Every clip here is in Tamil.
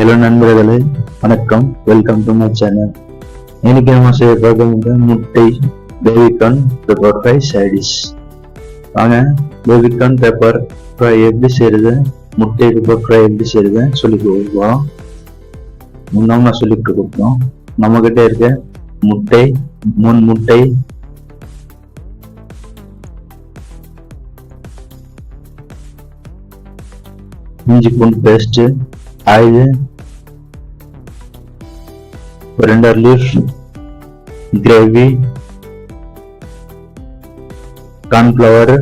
ஹலோ நண்பர்களே வணக்கம். வெல்கம் டு மை சேனல் இன்னைக்கு நம்ம செய்ய பார்க்க முட்டை baby corn pepper fry side dish வாங்க பேபிகார்ன் பெப்பர் ஃப்ரை எப்படி செய்யறது முட்டை பெப்பர் ஃப்ரை எப்படி செய்யுது சொல்லி கொடுப்போம். முன்னாடி நான் சொல்லி கொடுப்போம் நம்ம கிட்ட இருக்க முட்டை மூணு முட்டை இஞ்சி பூண்டு பேஸ்ட் ஆயில் ரெண்டர் லீஃப் கிரேவி கார்ன்ஃப்ளவர்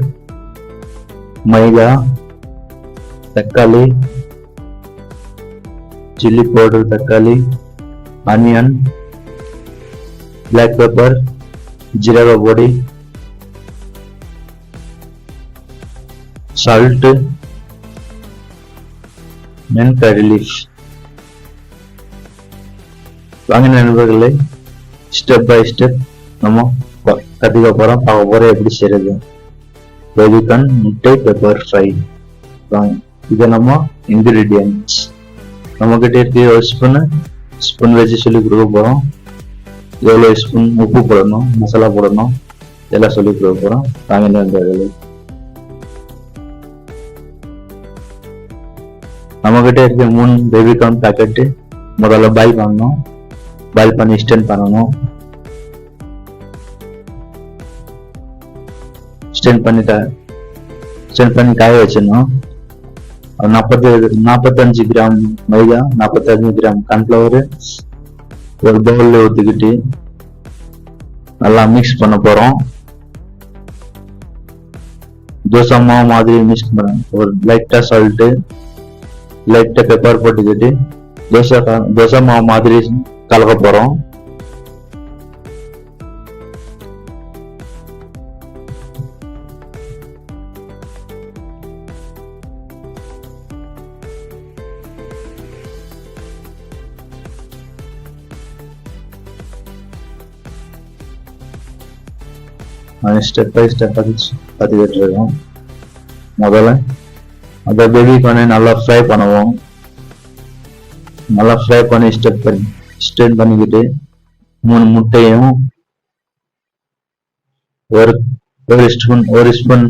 மைதா தக்காளி சில்லி பவுடர் தக்காளி ஆனியன் பிளாக் பெப்பர் ஜீரக பொடி சால்ட் மென் கறி லீஃப் வாங்க நண்பர்களே ஸ்டெப் பை ஸ்டெப் நம்ம ப- கத்துக்க போறோம். பார்க்க போறோம் எப்படி செய்யறது பேபிகார்ன் முட்டை பெப்பர் ஃப்ரை வாங்க. இது நம்ம இன்கிரீடியன்ட்ஸ் நம்ம கிட்ட இருக்க ஒரு ஸ்பூன் ஸ்பூன் வச்சு சொல்லி கொடுக்க போறோம். எவ்வளோ ஸ்பூன் உப்பு போடணும் மசாலா போடணும். இதெல்லாம் சொல்லி கொடுக்க போறோம். வாங்க நண்பர்களே. நம்ம கிட்ட இருக்க மூணு பேபிகார்ன் பேக்கெட்டு முதல்ல பை பண்ணணும். பாயில் பண்ணி ஸ்டென் பண்ணணும். ஸ்டென் பண்ணி ஸ்டென் பண்ணி காய வச்சிடணும். நாற்பத்தி நாற்பத்தஞ்சு கிராம் மைதா நாற்பத்தஞ்சு கிராம் கார்ன்ஃப்ளவர் ஒரு பவுலில் ஊற்றிக்கிட்டு நல்லா மிக்ஸ் பண்ண போறோம். தோசை மாவு மாதிரி மிக்ஸ் பண்ண ஒரு லைட்டா சால்ட்டு லைட்டா பெப்பர் போட்டுக்கிட்டு தோசை தோசை மாவு மாதிரி கலக்க போறோம் ஸ்டெப் பை ஸ்டெப் பார்த்துக்கிட்டு இருக்கோம் முதல்ல அந்த பேபி கார்னை நல்லா ஃப்ரை பண்ணுவோம். நல்லா ஃப்ரை பண்ணி ஸ்டெப் பண்ணி ஸ்டெப் பண்ணிக்கிட்டு மூணு முட்டையும் ஒரு ஒரு ஸ்பூன் ஒரு ஸ்பூன்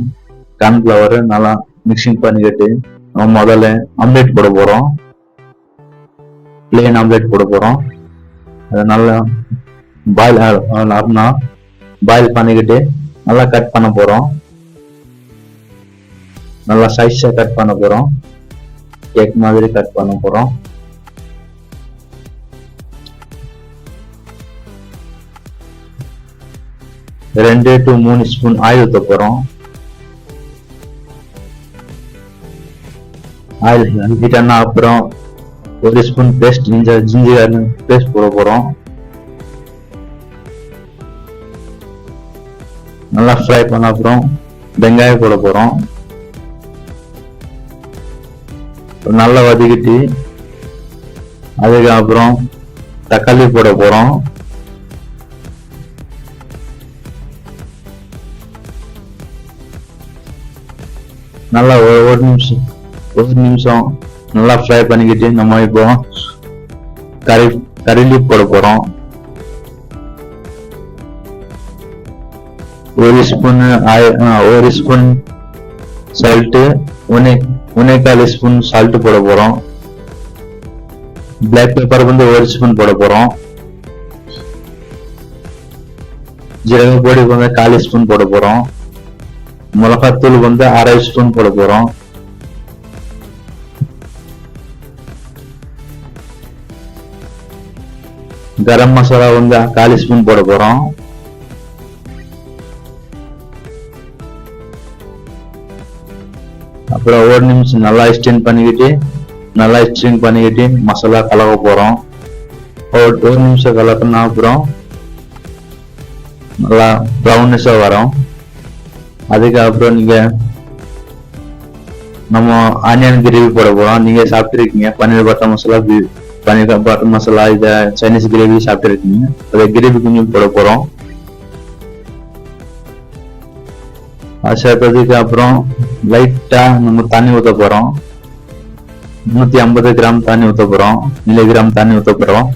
கார்ன்ஃப்ளவர் நல்லா மிக்சிங் பண்ணிக்கிட்டு நம்ம முதல்ல ஆம்லேட் போட போகிறோம் பிளேன் ஆம்லேட் போட போகிறோம் அதை நல்லா பாயில் அப்படின்னா பாயில் பண்ணிக்கிட்டு நல்லா கட் பண்ண போகிறோம் நல்லா சைஸாக கட் பண்ண போகிறோம் கேக் மாதிரி கட் பண்ண போகிறோம் ரெண்டு டு மூணு ஸ்பூன் ஆயில் ஊற்ற போறோம். ஆயில் ஹீட் அப்புறம் ஒரு spoon paste ginger ginger paste போட போறோம். நல்லா ஃப்ரை பண்ண அப்புறம் வெங்காயம் போட போறோம். நல்லா வதக்கிட்டு அதுக்கப்புறம் தக்காளி போட போறோம். நல்லா ஒரு ஒரு நிமிஷம் ஒரு நிமிஷம் நல்லா ஃப்ரை பண்ணிக்கிட்டு நம்ம இப்போ கறி கறி லீப் போட போறோம். ஒரு ஸ்பூன் ஒரு ஸ்பூன் சால்ட்டு ஒன்னே ஒன்னேகால் ஸ்பூன் சால்ட் போட போறோம். பிளாக் பேப்பர் வந்து ஒரு ஸ்பூன் போட போறோம். ஜீரக பொடி வந்து கால் ஸ்பூன் போட போறோம். மிளகாத்தூள் வந்து அரை ஸ்பூன் போட போறோம். கரம் மசாலா வந்து காலி ஸ்பூன் போட போறோம். அப்புறம் ஒரு நிமிஷம் நல்லா ஸ்டெயின் பண்ணிக்கிட்டு நல்லா ஸ்டெயின் பண்ணிக்கிட்டு மசாலா கலக்க போறோம். ஒரு ஒரு நிமிஷம் கலக்கினா அப்புறம் நல்லா ப்ரௌனிஷா வரும். அதுக்கப்புறம் நீங்க நம்ம ஆனியன் கிரேவி போட போறோம். நீங்க சாப்பிட்டுருக்கீங்க. பன்னீர் பட்டர் மசாலா பன்னீர் பட்டர் மசாலா இத சைனீஸ் கிரேவி சாப்பிட்டுருக்கீங்க. அதை கிரேவி கொஞ்சம் போட போறோம். சேர்த்ததுக்கு அப்புறம் லைட்டா நம்ம தண்ணி ஊத்த போறோம். நூத்தி ஐம்பது கிராம் தண்ணி ஊத்த போறோம். மில்லிகிராம் தண்ணி ஊத்த போறோம்.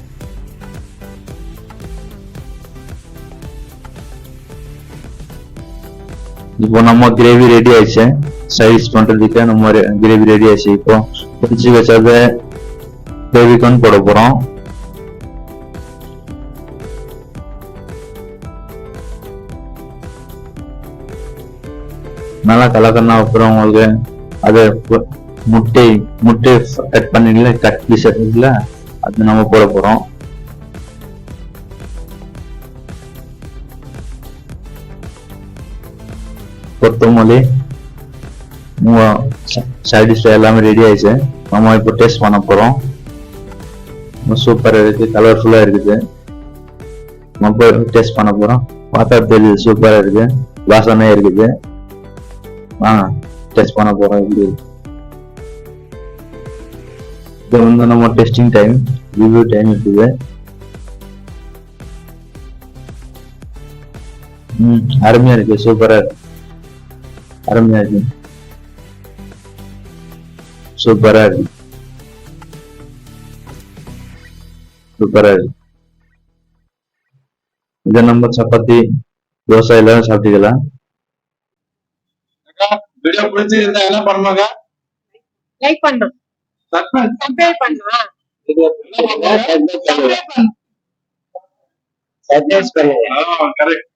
இப்போ நம்ம கிரேவி ரெடி ஆயிடுச்சு சைஸ் பண்றதுக்கு நம்ம கிரேவி ரெடி ஆயிடுச்சு இப்போ பிடிச்சி வச்சத கிரேவிக்கு போட போறோம் நல்லா கலக்கணும் அப்புறம் உங்களுக்கு அது முட்டை முட்டை கட் பண்ணிடல கட் பீஸ் இருக்குல்ல அது நம்ம போட போறோம் கொத்தமல்லி சைட் டிஷ் எல்லாமே ரெடி ஆயிடுச்சு நம்ம இப்போ டேஸ்ட் பண்ண போறோம் சூப்பராக இருக்குது கலர்ஃபுல்லாக இருக்குது நம்ம டேஸ்ட் பண்ண போறோம் பார்த்தா தெரியுது சூப்பராக இருக்குது வாசனையா இருக்குது வாங்க டெஸ்ட் பண்ண போறோம் எப்படி இது வந்து நம்ம டெஸ்டிங் டைம் ரிவ்யூ டைம் இருக்குது ம் அருமையாக இருக்குது சூப்பராக இருக்குது அருமையா இருக்கு. சூப்பரா இருக்கு. சூப்பரா இருக்கு. இதை நம்ம சப்பாத்தி தோசை எல்லாம் சாப்பிட்டுக்கலாம். அக்கா வீடியோ பிடிச்சிருந்தா என்ன பண்ணுவாங்க லைக் பண்றோம். சப்ஸ்கிரைப் பண்றோம்? கரெக்ட்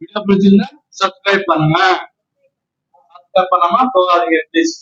வீடியோ பிடிச்சிருந்தா சப்ஸ்கிரைப் பண்ணுங்க. சப்ஸ்கிரைப் பண்ணாம போகாதீங்க ப்ளீஸ்